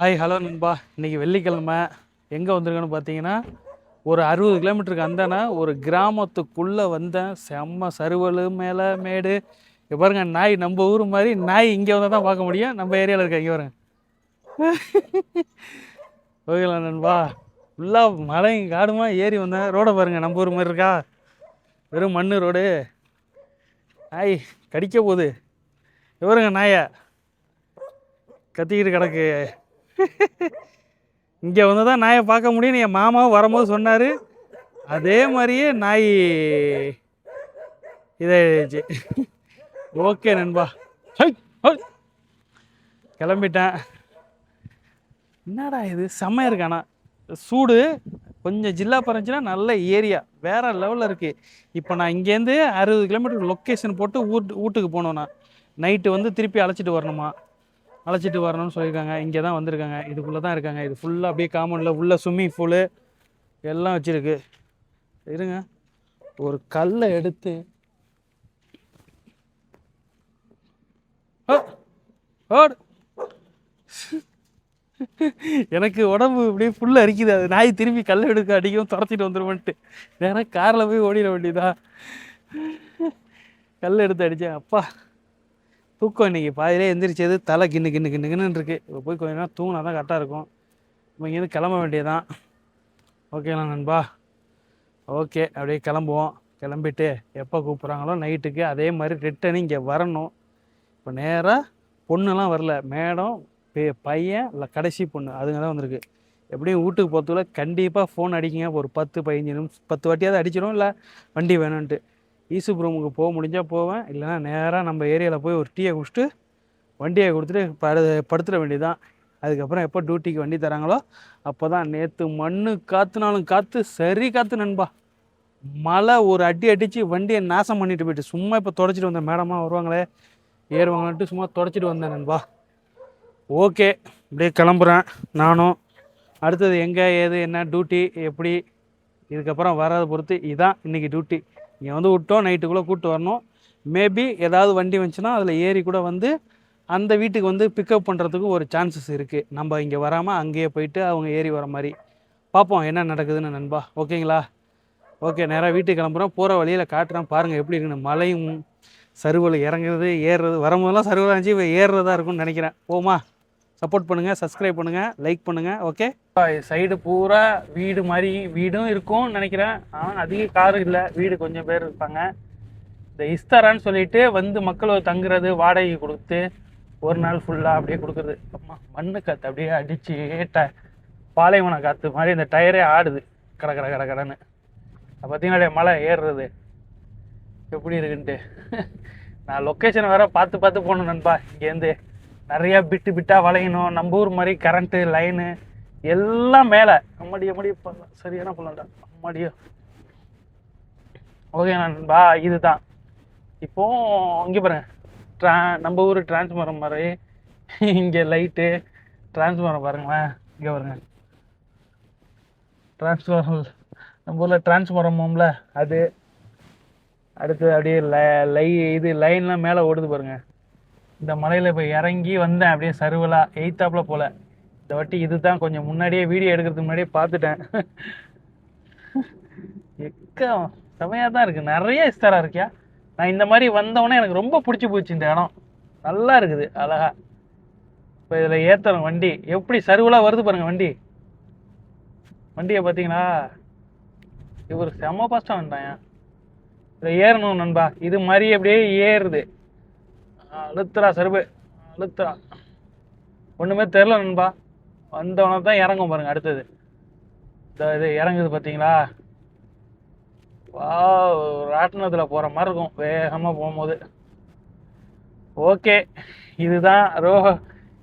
Hi hello நண்பா. இன்றைக்கி வெள்ளிக்கிழமை. எங்கே வந்திருக்கேன்னு பார்த்தீங்கன்னா ஒரு அறுபது கிலோமீட்டருக்கு அந்தானா ஒரு கிராமத்துக்குள்ளே வந்தேன். செம்ம சருவல் மேலே மேடு. பாருங்க நாய் நம்ம ஊர் மாதிரி நாய் இங்கே வந்தால் தான் பார்க்க முடியும். நம்ம ஏரியாவில் இருக்க இங்கே வரேன் ஓகேங்களா நண்பா. ஃபுல்லாக மலையும் காடுமா ஏறி வந்தேன். ரோடை பாருங்க நம்ம ஊர் மாதிரி இருக்கா? வெறும் மண் ரோடு நாய் கடிக்க போகுது. இவருங்க நாயை. கத்திக்கிட்டு கிடக்கு. இங்கே வந்து தான் நாயை பார்க்க முடியும்னு என் மாமாவும் வரும்போது சொன்னார். அதே மாதிரியே நாய் இதாகிடுச்சு ஓகே நண்பா. கிளம்பிட்டேன். என்னடா இது? செம்மையாக இருக்கானா சூடு. கொஞ்சம் ஜில்லா பறஞ்சுன்னா நல்ல ஏரியா. வேற லெவலில் இருக்குது இப்போ நான் இங்கேருந்து அறுபது கிலோமீட்டர் லொக்கேஷன் போட்டு ஊட்டு வீட்டுக்கு போனோன்னா நைட்டு வந்து திருப்பி அழைச்சிட்டு வரணுமா? அழைச்சிட்டு வரணும்னு சொல்லியிருக்காங்க. இங்கே தான் வந்திருக்காங்க. இதுக்குள்ளே தான் இருக்காங்க. இது ஃபுல்லாக அப்படியே காமௌண்டில் உள்ள ஸ்விம்மிங் பூலு எல்லாம் வச்சுருக்கு. இருங்க. ஒரு கல்லை எடுத்து ஓ, ஓடு. எனக்கு உடம்பு இப்படியே ஃபுல்லாக அரிக்குது. அது நாய் திரும்பி கல் எடுக்க அடிக்கவும் துரத்திட்டு வந்துடுவோன்ட்டு நேராக காரில் போய் ஓடிட வேண்டியதா கல் எடுத்து அடித்தேன். அப்பா. தூக்கம் இன்னைக்கு பாதியிலே எந்திரிச்சது தலை கிண்ணு கிண்ணு கிண்ணு கிண்ணுன்னு இருக்குது இப்போ போய் கொஞ்ச நேரம் தூங்கினா தான் கரெக்டாக இருக்கும். இப்போ இங்கேருந்து கிளம்ப வேண்டியதான் ஓகேங்களா நண்பா. ஓகே அப்படியே கிளம்புவோம். கிளம்பிட்டு எப்போ கூப்பிட்றாங்களோ நைட்டுக்கு அதே மாதிரி ரிட்டர்ன் இங்கே வரணும். இப்போ நேராக பொண்ணுலாம் வரல. மேடம் பே பையன் இல்லை கடைசி பொண்ணு அதுங்க தான் வந்திருக்கு. எப்படியும் வீட்டுக்கு போகிறதுக்குள்ள கண்டிப்பாக ஃபோன் அடிக்கிங்க. ஒரு பத்து பதினஞ்சு நிமிஷம் பத்து வாட்டியாவது அடிச்சிடும் இல்லை வண்டி வேணும்ன்ட்டு. ஈசுபுரமுக்கு போக முடிஞ்சால் போவேன். இல்லைன்னா நேராக நம்ம ஏரியாவில் போய் ஒரு டீயை குடிச்சிட்டு வண்டியை கொடுத்துட்டு படு படுத்துட வேண்டியதுதான். அதுக்கப்புறம் எப்போ டியூட்டிக்கு வண்டி தராங்களோ அப்போ தான் நேற்று மண்ணு காற்றுனாலும் காற்று சரி காற்று நண்பா. மழை ஒரு அடி அடித்து வண்டியை நாசம் பண்ணிட்டு போயிட்டு சும்மா இப்போ தொடச்சிட்டு வந்தேன். மேடமாக வருவாங்களே ஏறுவாங்கன்ட்டு சும்மா தொடச்சிட்டு வந்தேன் நண்பா. ஓகே அப்படியே கிளம்புறேன் நானும். அடுத்தது எங்கே ஏது என்ன டியூட்டி எப்படி இதுக்கப்புறம் வராத பொறுத்து இதான் இன்றைக்கி டியூட்டி இங்கே வந்து விட்டோம் நைட்டுக்குள்ளே கூப்பிட்டு வரணும். மேபி ஏதாவது வண்டி வந்துச்சுன்னா அதில் ஏறி கூட வந்து அந்த வீட்டுக்கு வந்து பிக்கப் பண்ணுறதுக்கு ஒரு சான்சஸ் இருக்குது நம்ம இங்கே வராமல் அங்கேயே போயிட்டு அவங்க ஏறி வர மாதிரி. பார்ப்போம் என்ன நடக்குதுன்னு நண்பா. ஓகேங்களா ஓகே நேராக வீட்டுக்கு கிளம்புறோம். போகிற வழியில் காட்டுறேன். பாருங்கள் எப்படி இருக்குன்னு. மலையும் சருவல் இறங்குறது ஏறுறது. வரும்போதெல்லாம் சருவலாக இருந்துச்சு இப்போ ஏறுறதா இருக்கும்னு நினைக்கிறேன். போமா? சப்போர்ட் பண்ணுங்கள் சப்ஸ்கிரைப் பண்ணுங்கள் லைக் பண்ணுங்கள் ஓகே சைடு பூரா வீடு மாதிரி வீடும் இருக்கும்னு நினைக்கிறேன். ஆனால் அதிக காரும் இல்லை. வீடு கொஞ்சம் பேர் இருப்பாங்க. இந்த இஸ்தாரான்னு சொல்லிட்டு வந்து மக்கள் தங்குறது வாடகை கொடுத்து ஒரு நாள் ஃபுல்லாக அப்படியே கொடுக்குறது. அம்மா மண்ணு காற்று அப்படியே அடித்து ட பாலைவன காற்று மாதிரி இந்த டயரே ஆடுது. கட கட கட கடன்னு. பார்த்தீங்கன்னா மலை ஏறுறது. எப்படி இருக்குன்ட்டு. நான் லொக்கேஷன் வேற பார்த்து பார்த்து போகணும் நண்பா. இங்கேருந்து நிறைய பிட்டு பிட்டா வளையணும். நம்ம ஊர் மாதிரி கரண்ட்டு லைனு எல்லாம் மேலே. அம்மாடி அம்மாடி பண்ணலாம் சரியான பண்ணலாம்டா அம்மாடியோ. ஓகே நண்பா இதுதான். இப்போ இங்கே பாருங்க. ட்ரா நம்ம ஊர் டிரான்ஸ்ஃபார்மர் மாதிரி இங்கே லைட்டு டிரான்ஸ்ஃபார்மர் பாருங்களேன். இங்கே பாருங்க. டிரான்ஸ்ஃபார்மர் நம்ம ஊரில் டிரான்ஸ்ஃபார்மர்ல அது. அடுத்து அப்படியே லை- லை இது லைன்லாம் மேலே ஓடுது பாருங்கள் இந்த மலையில் இப்போ இறங்கி வந்தேன் அப்படியே சருவலா எயித்தாப்பில் போல. இந்த வாட்டி இதுதான் கொஞ்சம் முன்னாடியே வீடியோ எடுக்கிறதுக்கு முன்னாடியே பார்த்துட்டேன். எக்க செமையாக தான் இருக்குது நிறைய இஸ்தாராக இருக்கியா? நான் இந்த மாதிரி வந்தவொடனே எனக்கு ரொம்ப பிடிச்சி போச்சு இந்த இடம். நல்லா இருக்குது அழகா. இப்போ இதில் ஏற்றுறேன் வண்டி. எப்படி சருவலாக வருது பாருங்கள் வண்டி. வண்டியை பார்த்தீங்களா? இவர் செம பாஸ்டாக வந்தாயா இதில் ஏறணும் நண்பா. இது மாதிரி அப்படியே ஏறுது. அழுத்துறா சருபு அழுத்துறா. ஒன்றுமே தெரில நண்பா. வந்தவனை தான் இறங்கும் பாருங்க அடுத்தது. இந்த இது இறங்குது பார்த்தீங்களா வா ராட்டினத்தில் போகிற மாதிரி இருக்கும். வேகமாக போகும்போது. ஓகே இதுதான் ரோ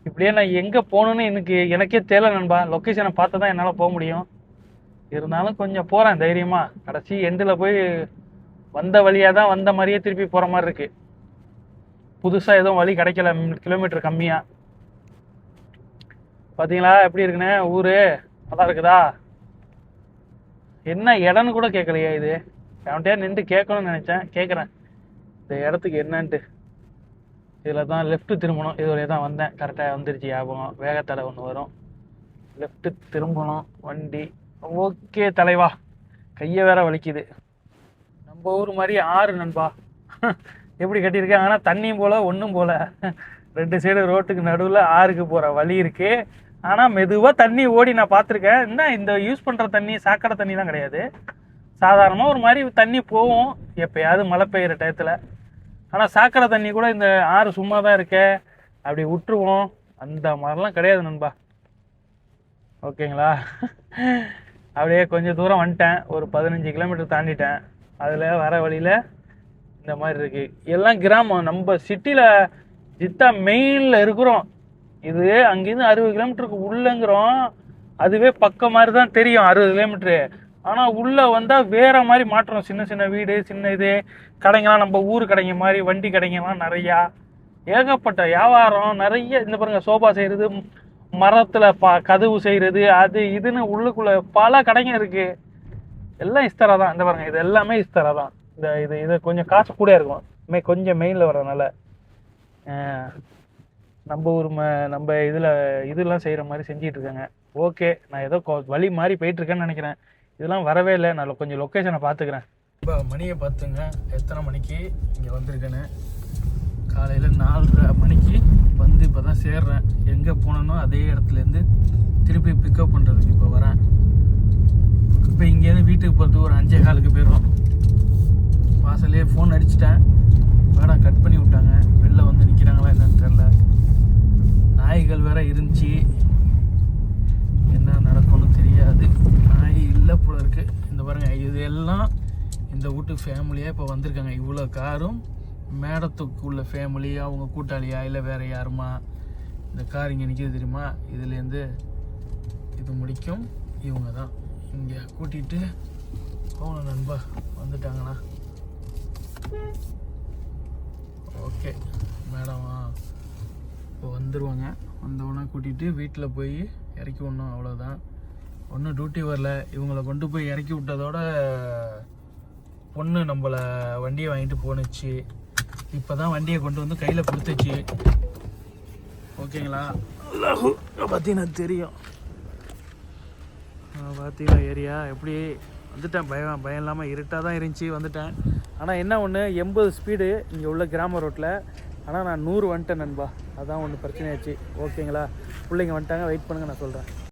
இப்படியே நான் எங்கே போகணுன்னு எனக்கு எனக்கே தெரியல நண்பா. லொக்கேஷனை பார்த்து தான் என்னால் போக முடியும். இருந்தாலும் கொஞ்சம் போகிறேன் தைரியமாக கடைசி எண்டில் போய் வந்த வழியாக தான் வந்த மாதிரியே திருப்பி போகிற மாதிரி இருக்குது புதுசாக எதுவும் வழி கிடைக்கல கிலோமீட்டர் கம்மியாக பார்த்தீங்களா எப்படி இருக்குண்ணே ஊர் நல்லா இருக்குதா? என்ன இடம்னு கூட கேட்கலையா இது. அவன்கிட்ட நின்று கேட்கணும்னு நினச்சேன். கேட்குறேன் இந்த இடத்துக்கு என்னன்ட்டு. இதில் தான் லெஃப்ட்டு திரும்பணும். இது வரையும் தான் வந்தேன். கரெக்டாக வந்துருச்சு ஞாபகம். வேகத்தடை ஒன்று வரும். லெஃப்ட்டு திரும்பணும். வண்டி. ஓகே தலைவா. கையை வேற வலிக்குது. நம்ம ஊர் மாதிரி ஆறு நண்பா. எப்படி கட்டியிருக்காங்க ஆனால் தண்ணியும் போல ஒன்றும் போல. ரெண்டு சைடு ரோட்டுக்கு நடுவில் ஆறுக்கு போகிற வழி இருக்குது ஆனால் மெதுவாக தண்ணி ஓடி நான் பார்த்துருக்கேன். என்ன இந்த யூஸ் பண்ணுற தண்ணி சாக்கடை தண்ணிலாம் கிடையாது. சாதாரணமாக ஒரு மாதிரி தண்ணி போகும் எப்போயாவது மழை பெய்யுற டயத்தில். ஆனால் சாக்கடை தண்ணி கூட இந்த ஆறு சும்மா தான் இருக்கே. அப்படி விட்டுருவோம். அந்த மாதிரிலாம் கிடையாது நண்பா. ஓகேங்களா? அப்படியே கொஞ்சம் தூரம் வந்துட்டேன். ஒரு பதினஞ்சு கிலோமீட்டர் தாண்டிட்டேன். அதில் வர வழியில் இந்த மாதிரி இருக்கு. எல்லாம் கிராமம். நம்ம சிட்டியில் ஜித்தா மெயினில் இருக்கிறோம். இது அங்கேருந்து அறுபது கிலோமீட்டருக்கு உள்ளங்கிறோம். அதுவே பக்கம் மாதிரி தான் தெரியும் அறுபது கிலோமீட்ரு ஆனால் உள்ளே வந்தால் வேற மாதிரி மாற்றம். சின்ன சின்ன வீடு சின்ன இது. கடைங்கலாம் நம்ம ஊர் கடைங்க மாதிரி வண்டி கடைங்கலாம் நிறையா. ஏகப்பட்ட வியாபாரம் நிறைய இந்த பாருங்க சோபா செய்கிறது மரத்தில் பா கதவு செய்கிறது அது இதுன்னு உள்ளுக்குள்ளே பல கடைங்க இருக்குது எல்லாம் இஸ்தரா தான். இந்த பாருங்க இது எல்லாமே இஸ்தரா தான். இந்த இது இது கொஞ்சம் காசு கூட இருக்கும். மே கொஞ்சம் மெயினில் வரனால நம்ம ஊர் ம நம்ம இதில் இதெல்லாம் செய்கிற மாதிரி செஞ்சிட்டு இருக்காங்க ஓகே நான் ஏதோ கொ- வழி மாதிரி போயிட்டுருக்கேன்னு நினைக்கிறேன். இதெல்லாம் வரவே இல்லை. நான் கொஞ்சம் லொக்கேஷனை பார்த்துக்கிறேன் இப்போ மணியை பார்த்துங்க எத்தனை மணிக்கு இங்கே வந்திருக்கேன்னு. காலையில் நாலரை மணிக்கு வந்து இப்போ தான் சேர்றேன். எங்கே போனனோ அதே இடத்துலேருந்து திருப்பி பிக்கப் பண்ணுறதுக்கு இப்போ வரேன். இப்போ இங்கேருந்து வீட்டுக்கு போகிறதுக்கு ஒரு அஞ்சே காலுக்கு போயிடும் வாசலே ஃபோன் அடிச்சிட்டேன். வேணாம் கட் பண்ணி விட்டாங்க. வெளில வந்து நிற்கிறாங்களா என்னன்னு தெரில நாய்கள் வேற இருந்துச்சு. என்ன நடக்கும்னு தெரியாது. நாய் இல்லை போல இருக்கு. இந்த பாருங்க இது எல்லாம் இந்த வீட்டு ஃபேமிலியாக இப்போ வந்திருக்காங்க. இவ்வளோ காரும் மேடத்துக்கு உள்ள ஃபேமிலி அவங்க கூட்டாளியா இல்லை வேற யாருமா? இந்த கார் இங்கே நிற்கிது தெரியுமா? இதுலேருந்து இது முடிக்கும். இவங்க தான் இங்கே கூட்டிகிட்டு போகணும் நண்பா. வந்துட்டாங்கண்ணா. ஓகே மேடம் இப்போ வந்துடுவாங்க வந்தவொடனே கூட்டிகிட்டு வீட்டில் போய் இறக்கி விடணும் அவ்வளோதான் ஒன்றும் டியூட்டி வரல. இவங்கள கொண்டு போய் இறக்கி விட்டதோட பொண்ணு நம்மளை வண்டியை வாங்கிட்டு போணுச்சு. இப்போ தான் வண்டியை கொண்டு வந்து கையில் கொடுத்துச்சு. ஓகேங்களா பார்த்தீங்கன்னா தெரியும். பார்த்தீங்கன்னா ஏரியா? எப்படி? வந்துட்டேன் பயம் பயம் இல்லாமல் இருட்டாக தான் இருந்துச்சு வந்துட்டேன். ஆனால் என்ன ஒன்று எண்பது ஸ்பீடு இங்கே உள்ள கிராம ரோட்டில் ஆனால் நான் நூறு வந்துட்டேன் நண்பா. அதான் ஒன்று பிரச்சனையாச்சு. ஓகேங்களா பிள்ளைங்க வந்துட்டாங்க வெயிட் பண்ணுங்கள் நான் சொல்கிறேன்